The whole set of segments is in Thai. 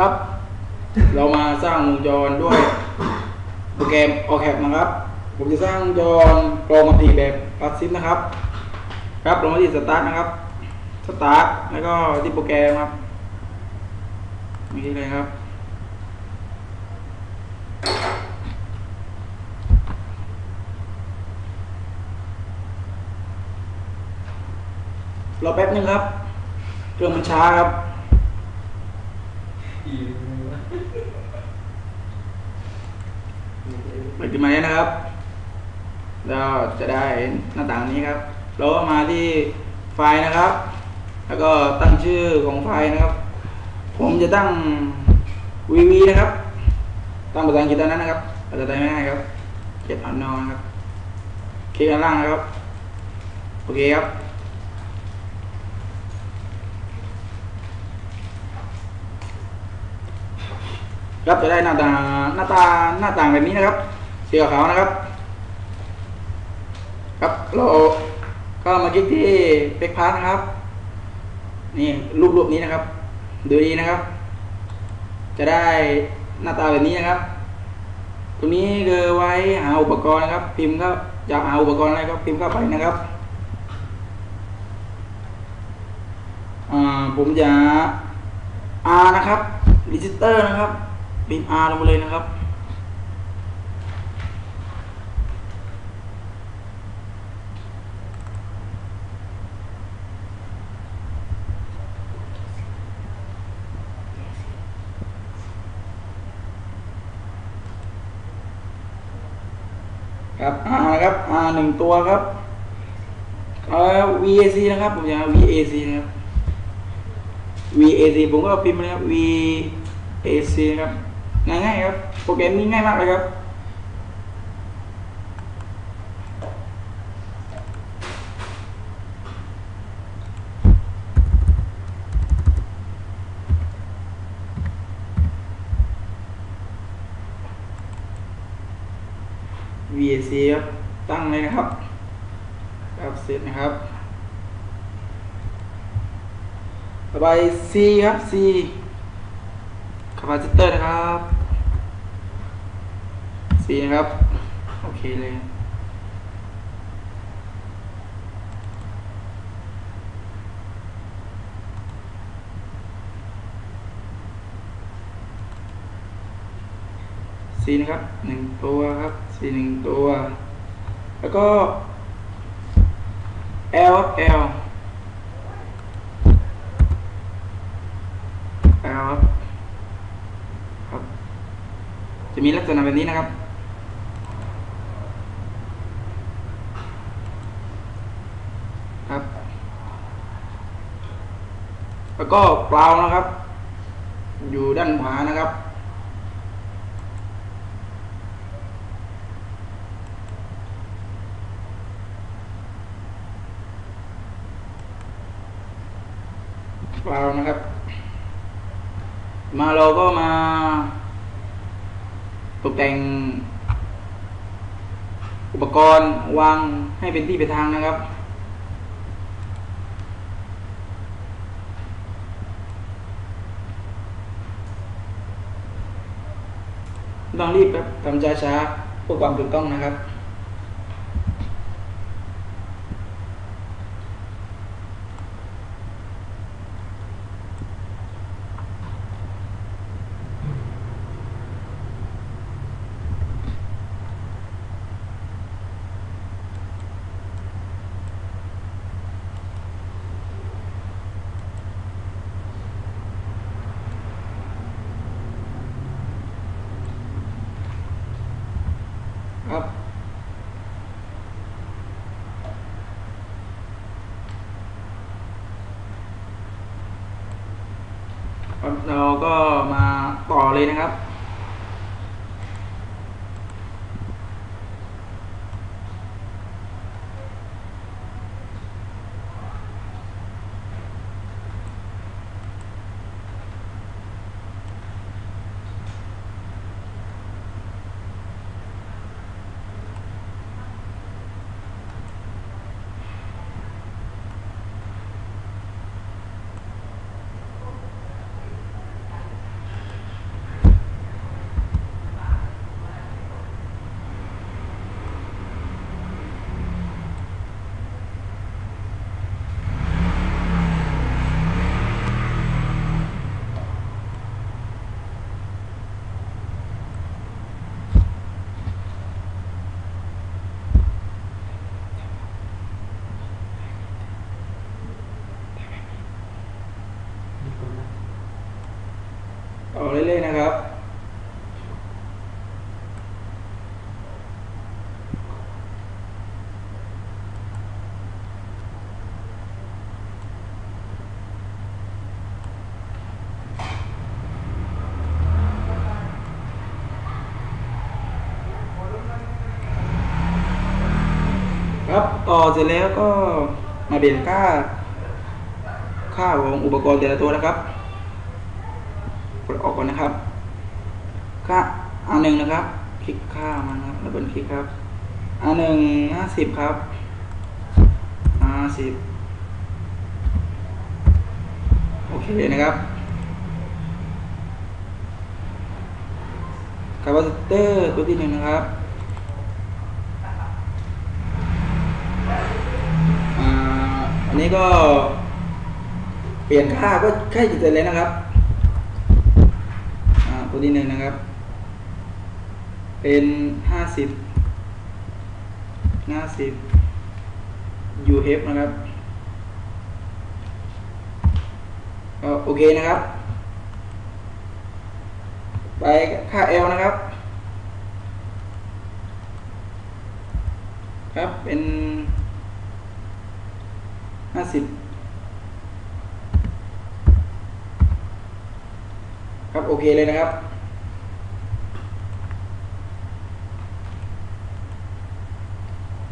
ครับ เรามาสร้างวงจรด้วยโปรแกรม o c a p นะครับ ผมจะสร้างวงจรกรองมัติแบบพาสซิฟนะครับ ครับลงมาที่สตาร์ทนะครับสตาร์ทแล้วก็ที่โปรแกรมครับมีที่เลยครับรอแป๊บนึงครับ เครื่องมันช้าครับ เปิดขึ้นมาแล้วนะครับ เราจะได้หน้าต่างนี้ครับ เราก็มาที่ไฟล์นะครับ แล้วก็ตั้งชื่อของไฟล์นะครับ ผมจะตั้ง VV นะครับ ตั้งภาษาอังกฤษตอนนั้นนะครับภาษาไทยไม่ได้ครับเก็บอันนอนครับ คลิกด้านล่างนะครับ โอเคครับครับจะได้หน้าตาหน้าตาหน้าต่างแบบนี้นะครับ สีขาวนะครับ ครับเราก็มาคลิกที่เบกพาร์นะครับ นี่รูปรูปนี้นะครับ ดูดีนะครับ จะได้หน้าตาแบบนี้นะครับ ตรงนี้คือไว้หาอุปกรณ์นะครับ พิมพ์ก็จะหาอุปกรณ์อะไรก็พิมพ์เข้าไปนะครับผมจะ R นะครับรีจิสเตอร์นะครับพิมพ์ R ลงมาเลยนะครับ ครับ R นะครับ R หนึ่งตัวครับเอ่อ VAC นะครับผมจะ VAC นะครับ VAC ผมก็พิมพ์มาเลยครับ VAC นะครับง่ายๆครับโปรแกรมนี้ง่ายมากเลยครับ VAC ครับตั้งเลยนะครับ ครับเสร็จนะครับ ต่อไป C ครับ C คาปาซิเตอร์นะครับ C นะครับ โอเคเลย C นะครับหนึ่งตัวครับ C หนึ่งตัว แล้วก็ L ครับ L L ครับครับจะมีลักษณะแบบนี้นะครับ ครับ แล้วก็เปล่านะครับ อยู่ด้านขวานะครับ เปล่านะครับ มาเราก็มาตกแต่ง อุปกรณ์วางให้เป็นที่เป็นทางนะครับ ต้องรีบครับทำช้าๆเพื่อความถูกต้องนะครับ เราก็มาต่อเลยนะครับ ค ยนะครับ ครับต่อเสร็จแล้วก็มาเปลี่ยนค่าค่าของอุปกรณ์แต่ละตัวนะครับ ดออกก่อนนะครับค่าอันหนึ่งนะครับ คลิกค่ามันครับแล้วเป็นคลิกครับอันหนึ่งห้าสิบครับห้าสิบโอเคนะครับคาปาซิเตอร์ตัวที่หนึ่งนะครับอันนี้ก็เปลี่ยนค่าก็ใกล้จะเสร็จเลยนะครับ อ่าตัวที่หนึ่งนะครับ เป็นห้าสิบห้าสิบ UH นะครับโอเคนะครับ ไปค่า L นะครับ ครับเป็นห้าสิบครับ โอเคเลยนะครับ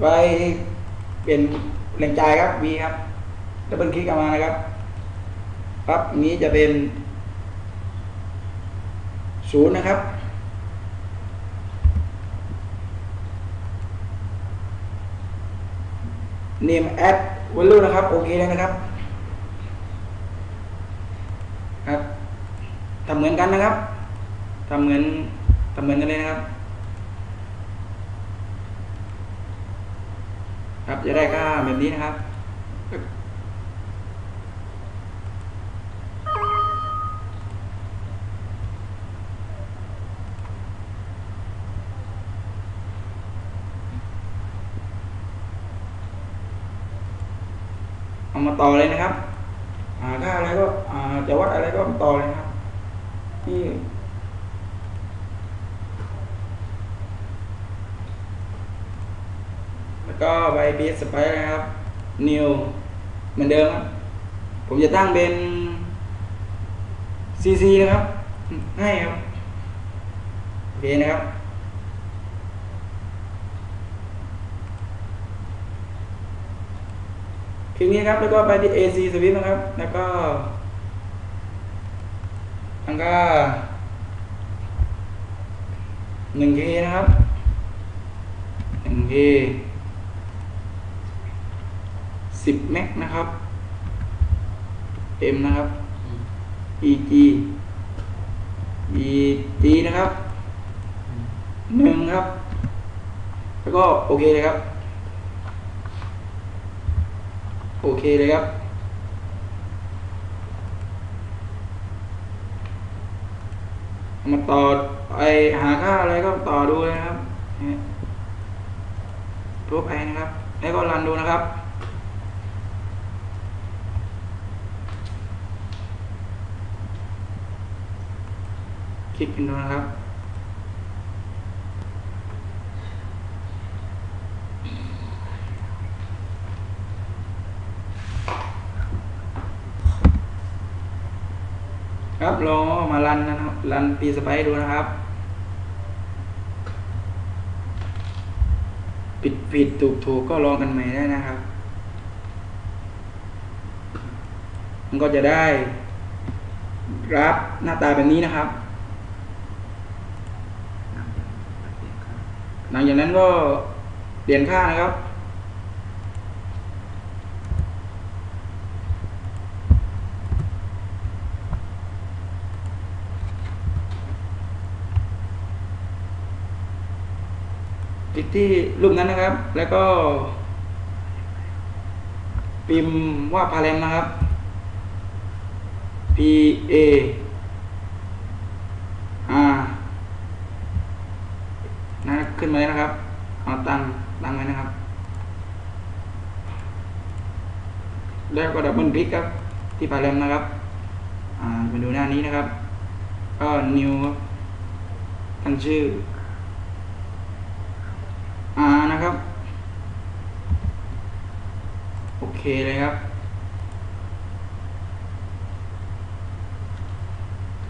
ไปเปลี่ยนแหล่งจ่ายครับ V ครับดับเบิลคลิกเข้ามานะครับครับอันนี้จะเป็นศูนย์นะครับ name add value นะครับ โอเคเลยนะครับ ครับทำเหมือนกันนะครับทำเหมือนทำเหมือนกันเลยนะครับ ครับ จะได้ค่าแบบนี้นะครับ เอามาต่อเลยนะครับอ่าค่าอะไรก็อ่าจะวัดอะไรก็ต่อเลยนะครับนี่ ก็ใบเบสสไปนะครับ new เหมือนเดิมครับ ผมจะตั้งเป็น cc นะครับ ให้ครับ โอเคนะครับ คลิกนี้ครับ แล้วก็ไปที่ AC Swift นะครับ แล้วก็แล้วก็ 1K นะครับหนึ่งกี 1K 10 Mac นะครับ M นะครับ EG EG นะครับหนึ่งครับ แล้วก็โอเคเลยครับ โอเคเลยครับ มาต่อไอหาค่าอะไรก็ต่อดูเลยนะครับรูปไอนะครับ แล้วก็รันดูนะครับ คลิกกันดูนะครับ ครับลองมารันนะครับรันปีสไปดูนะครับผิดผิดถูกถูกก็ลองกันใหม่ได้นะครับ มันก็จะได้กราฟหน้าตาแบบนี้นะครับ หลังจากนั้นก็เปลี่ยนค่านะครับคลิกที่รูปนั้นนะครับ แล้วก็พิมพ์ว่าพาเลมนะครับ P A R นะขึ้นมาเลยนะครับ เอาตั้งตั้งไว้นะครับ แล้วก็ดับเบิลคลิกครับ ที่พาเลมนะครับมาดูหน้านี้นะครับ ก็ new ครับตั้งชื่อ R นะครับ โอเคเลยครับ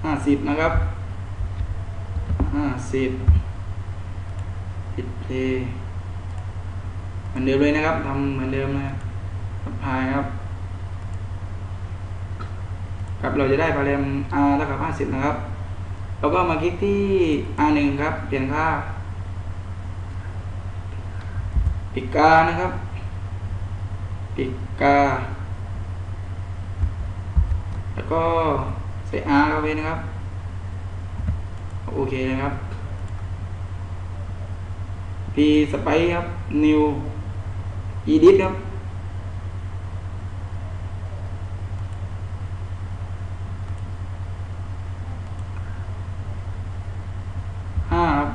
ห้าสิบนะครับห้าสิบปิดเพลง มือนเดิมเลยนะครับทำเหมือนเดิมนะครับพายครับครับเราจะได้พาเรม R เท่ากับ 50 นะครับ แล้วก็มาคลิกที่ R1 ครับ เปลี่ยนค่าปิกานะครับปิกา แล้วก็ใส่ R เข้าไปนะครับ โอเคนะครับ P สไปครับ New Edit ครับห้าครับ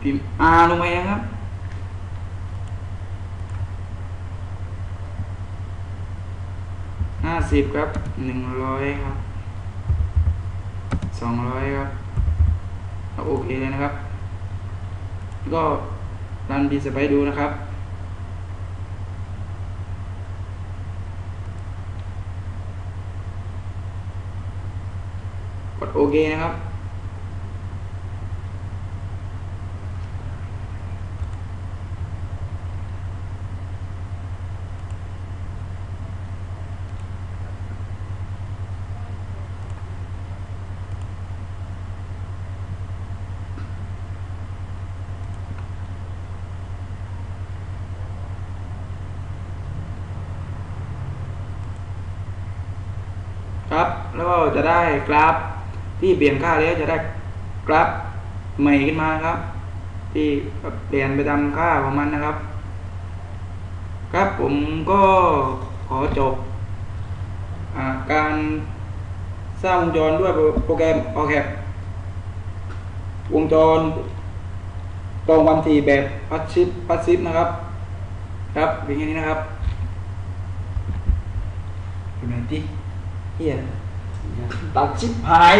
พิมพ์ R ลงไปนะครับห้าสิบครับหนึ่งร้อยครับสองร้อยครับ เอาโอเคเลยนะครับ ก็รันบีสไปดูนะครับ กดโอเคนะครับ แล้วก็จะได้กราฟที่เปลี่ยนค่าแล้วจะได้กราฟใหม่ขึ้นมาครับ ที่เปลี่ยนไปตามค่าของมันนะครับ ครับผมก็ขอจบอการสร้างวงจรด้วยโปรแกรม o c a p วงจรตรงวันทีแบบพัดชิปพัดซิปนะครับ ครับเป็นอย่างนี้นะครับเป็นไงที่เฮีย ตัดชิปหาย